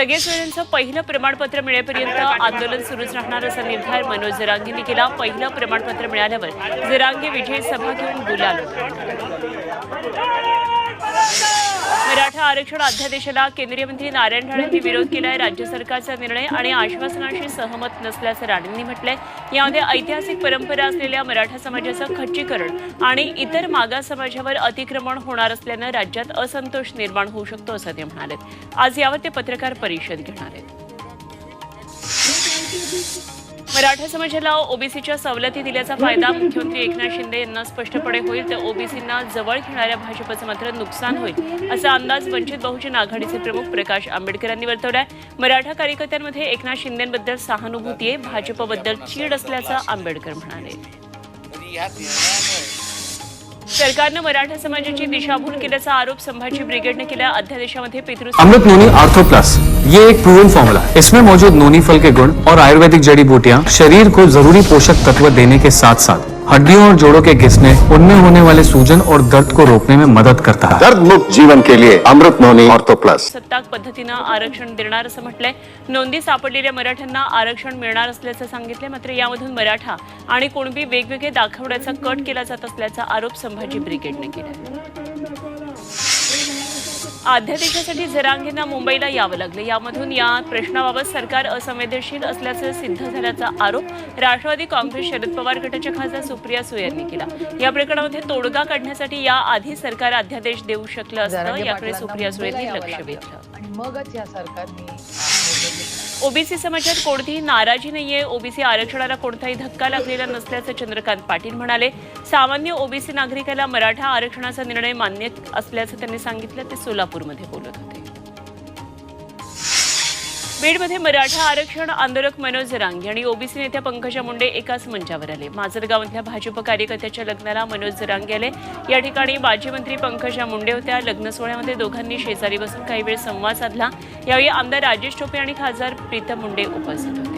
सगळे पहिलं प्रमाणपत्र मिळेपर्यंत आंदोलन सुरूच राहणार असा निर्धार मनोज जरांगेंनी केला. पहिलं प्रमाणपत्र मिळाल्यावर जरांगे विजय सभा घेऊन गुलाल आरक्षण अध्यादेशाला केंद्रीय मंत्री नारायण राणेंनी विरोध केलाय. राज्य सरकारचा निर्णय आणि आश्वासनाशी सहमत नसल्याचं राणेंनी म्हटलंय. यामध्ये ऐतिहासिक परंपरा असलेल्या मराठा समाजाचं खच्चीकरण आणि इतर मागास समाजावर अतिक्रमण होणार असल्यानं राज्यात असंतोष निर्माण होऊ शकतो असं ते म्हणाले आज यावर ते पत्रकार परिषद घेणार आहेत. मराठा समाजाला ओबीसीच्या सवलती दिल्याचा फायदा मुख्यमंत्री एकनाथ शिंदे यांना स्पष्टपणे होईल. तर ओबीसींना जवळ घेणाऱ्या भाजपचं मात्र नुकसान होईल असा अंदाज वंचित बहुजन आघाडीचे प्रमुख प्रकाश आंबेडकरांनी वर्तवलाय. मराठा कार्यकर्त्यांमध्ये एकनाथ शिंदेबद्दल सहानुभूती आहे भाजपबद्दल चीड असल्याचं आंबेडकर म्हणाले. सरकारनं मराठा समाजाची दिशाभूल केल्याचा आरोप संभाजी ब्रिगेडने केला. अध्यादेशामध्ये पितृ अमृत नोनी आर्थो प्लस. ये एक प्रूवन फॉर्मूला है इसमें मौजूद नोनी फल के गुण और आयुर्वेदिक जड़ी बूटियाँ शरीर को जरूरी पोषक तत्व देने के साथ साथ हड्डियों और जोड़ों के घिसने उनमें होने वाले सूजन और दर्द को रोकने में मदद करता है। दर्द मुक्त जीवन के लिए अमृत नोनी ऑर्थो प्लस। सत्ताक पद्धतीनं आरक्षण देणार असं म्हटलंय. नोंदी सापडलेल्या मराठ्यांना आरक्षण मिळणार असल्याचं सांगितलंय मात्र यामधून मराठा आणि कुणबी वेगवेगळे दाखवण्याचा कट केला जात असल्याचा आरोप संभाजी ब्रिगेडने केला अध्यादेशासाठी जरांगेंना मुंबईला यावं लागलं यामधून या प्रश्नाबाबत सरकार असंवेदनशील असल्याचं सिद्ध झाल्याचा आरोप राष्ट्रवादी काँग्रेस शरद पवार गटाच्या खासदार सुप्रिया सुळे यांनी केला या प्रकरणामध्ये तोडगा काढण्यासाठी या आधी सरकार अध्यादेश देऊ शकलं असतं याकडे सुप्रिया सुळेंनी मुंबईला लक्ष वेधलं. आणि मगच या सरकारने. ओबीसी समाजात कोणतीही नाराजी नाहीये. ओबीसी आरक्षणाला कोणताही धक्का लागलेला नसल्याचं चंद्रकांत पाटील म्हणाले. सामान्य ओबीसी नागरिकाला मराठा आरक्षणाचा निर्णय मान्य असल्याचं त्यांनी सांगितलं. ते सोलापूरमध्ये बोलत होते. बीडमध्ये मराठा आरक्षण आंदोलक मनोज जरांगे आणि ओबीसी नेत्या पंकजा मुंडे एकाच मंचावर आले. माजलगावातल्या भाजप कार्यकर्त्याच्या लग्नाला मनोज जरांगे आले. या ठिकाणी माजी मंत्री पंकजा मुंडे होत्या. लग्न सोहळ्यामध्ये दोघांनी शेजारी बसून काही वेळ संवाद साधला. यावेळी आमदार राजेश टोपे आणि खासदार प्रीतम मुंडे उपस्थित होते.